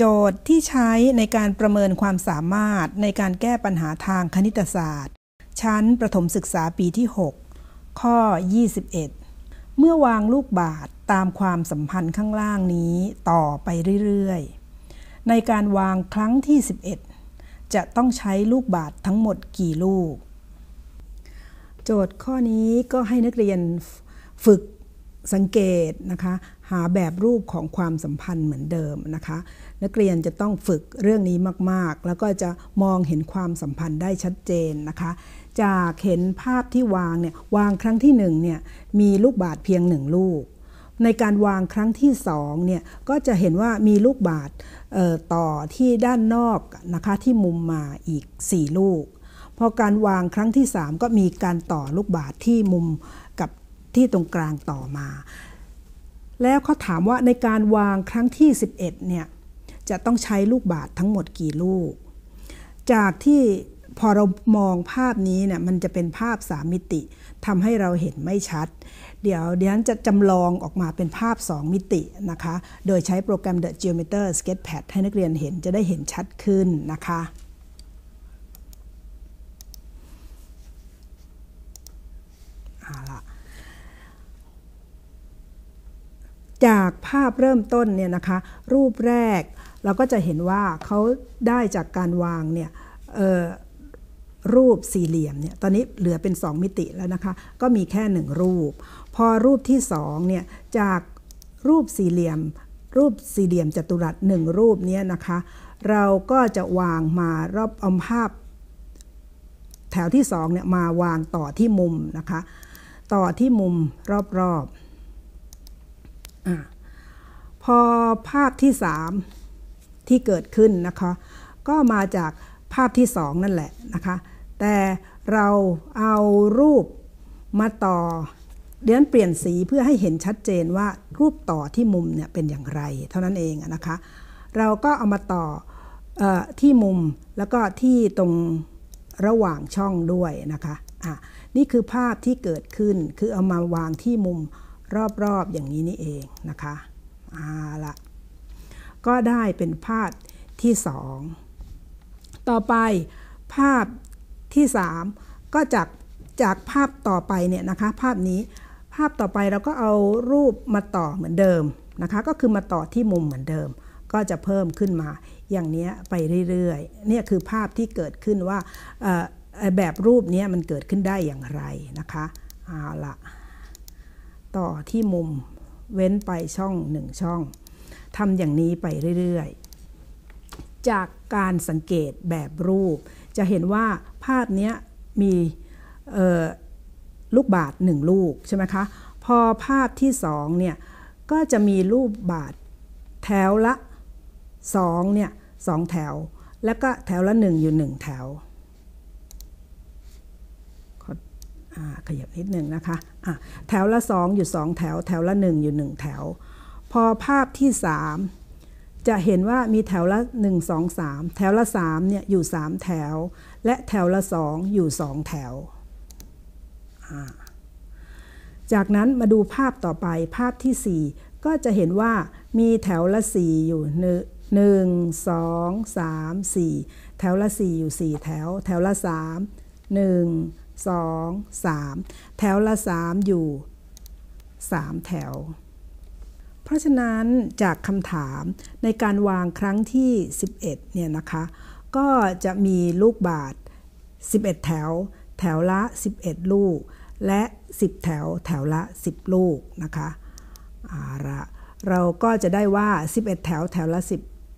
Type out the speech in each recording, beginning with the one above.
โจทย์ที่ใช้ในการประเมินความสามารถในการแก้ปัญหาทางคณิตศาสตร์ ชั้นประถมศึกษาปีที่ 6 ข้อ 21 เมื่อวางลูกบาศตามความสัมพันธ์ข้างล่างนี้ต่อไปเรื่อยๆ ในการวางครั้งที่ 11 จะต้องใช้ลูกบาศทั้งหมดกี่ลูก โจทย์ข้อนี้ก็ให้นักเรียนฝึกสังเกตนะคะ หาแบบรูปของความสัมพันธ์เหมือนเดิมนะคะ นักเรียนจะต้องฝึกเรื่องนี้มากๆ แล้วก็จะมองเห็นความสัมพันธ์ได้ชัดเจนนะคะ จากเห็นภาพที่วางเนี่ยวางครั้งที่1เนี่ยมีลูกบาศเพียง 1 ลูก ในการวางครั้งที่2เนี่ยก็จะเห็นว่ามีลูกบาศต่อที่ด้านนอกนะคะที่มุมมาอีก 4 ลูก พอการวางครั้งที่ 3 ก็มีการต่อลูกบาศที่มุมกับที่ตรงกลางต่อมา แล้วเขาถามว่าในการวางครั้งที่ 11 เนี่ย จะต้องใช้ลูกบาศทั้งหมดกี่ลูก จากที่พอเรามองภาพนี้เนี่ยมันจะเป็นภาพสามมิติทำให้เราเห็นไม่ชัด เดี๋ยวเดี๋ยวจะจำลองออกมาเป็นภาพ 2 มิตินะคะ โดยใช้โปรแกรม The Geometer Sketchpad ให้นักเรียนเห็นจะได้เห็นชัดขึ้นนะคะเอาละ จากภาพเริ่มต้นเนี่ยนะคะรูปแรกเราก็จะเห็นว่าเขาได้จากการวางเนี่ยรูปสี่เหลี่ยมเนี่ยตอนนี้เหลือเป็น 2 มิติแล้วนะคะ ก็มีแค่ 1 รูป พอรูปที่2เนี่ยจากรูปสี่เหลี่ยม รูปสี่เหลี่ยมจัตุรัสหนึ่งรูปนี้นะคะ เราก็จะวางมารอบอาภาพ แถวที่2เนี่ยมาวางต่อที่มุมนะคะ ต่อที่มุมรอบๆ อพอภาพที่3ที่เกิดขึ้นนะคะ ก็มาจากภาพที่2นั่นแหละนะคะ แต่เราเอารูปมาต่อเดี๋ยวเปลี่ยนสีเพื่อให้เห็นชัดเจนว่ารูปต่อที่มุมเนี่ยเป็นอย่างไร เท่านั้นเองนะคะ เราก็เอามาต่ออที่มุมแล้วก็ที่ตรงระหว่างช่องด้วยนะคะะนี่คือภาพที่เกิดขึ้นคือเอามาวางที่มุม รอบๆอย่างนี้นี่เองนะคะเอาละก็ได้เป็นภาพที่สองต่อไปภาพที่สามก็จากจากภาพต่อไปเนี่ยนะคะภาพนี้ภาพต่อไปเราก็เอารูปมาต่อเหมือนเดิมนะคะก็คือมาต่อที่มุมเหมือนเดิม ก็จะเพิ่มขึ้นมาอย่างนี้ไปเรื่อยๆเนี่ยคือภาพที่เกิดขึ้นว่าแบบรูปนี้มันเกิดขึ้นได้อย่างไรนะคะเอาละ ต่อที่มุมเว้นไปช่องหนึ่งช่องทำอย่างนี้ไปเรื่อยๆ จากการสังเกตแบบรูป จะเห็นว่าภาพนี้มีลูกบาศหนึ่งลูกใช่ไหมคะ พอภาพที่สองเนี่ยก็จะมีรูปบาศแถวละสองเนี่ยสองแถว แล้วก็แถวละหนึ่งอยู่หนึ่งแถว ขยับนิดหนึ่งนะคะะแถวละ 2 อยู่ 2 แถว แถวละ 1 อยู่ 1 แถว พอภาพที่ 3 จะเห็นว่ามีแถวละ 1 2 3 แถวละ3เนี่ยอยู่ 3 แถว และแถวละ 2 อยู่ 2 แถว จากนั้นมาดูภาพต่อไปภาพที่ 4 ก็จะเห็นว่ามีแถวละ 4 อยู่1 2 3 4แถวละ4อยู่4แถว แถวละ3 1 2 3 แถวละ 3 อยู่ 3 แถว เพราะฉะนั้นจากคำถามในการวางครั้งที่ 11 เนี่ยนะคะ ก็จะมีลูกบาศ11 แถว แถวละ 11 ลูก และ 10 แถวแถวละ 10 ลูกนะคะอาละเราก็จะได้ว่า 11 แถวแถวละ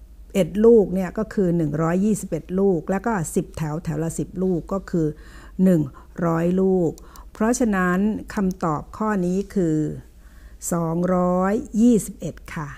11ลูกเนี่ยก็คือ 121 ลูก แล้วก็ 10 แถวแถวละ 10 ลูกก็คือ 100 ลูก เพราะฉะนั้นคำตอบข้อนี้คือ 221 ค่ะ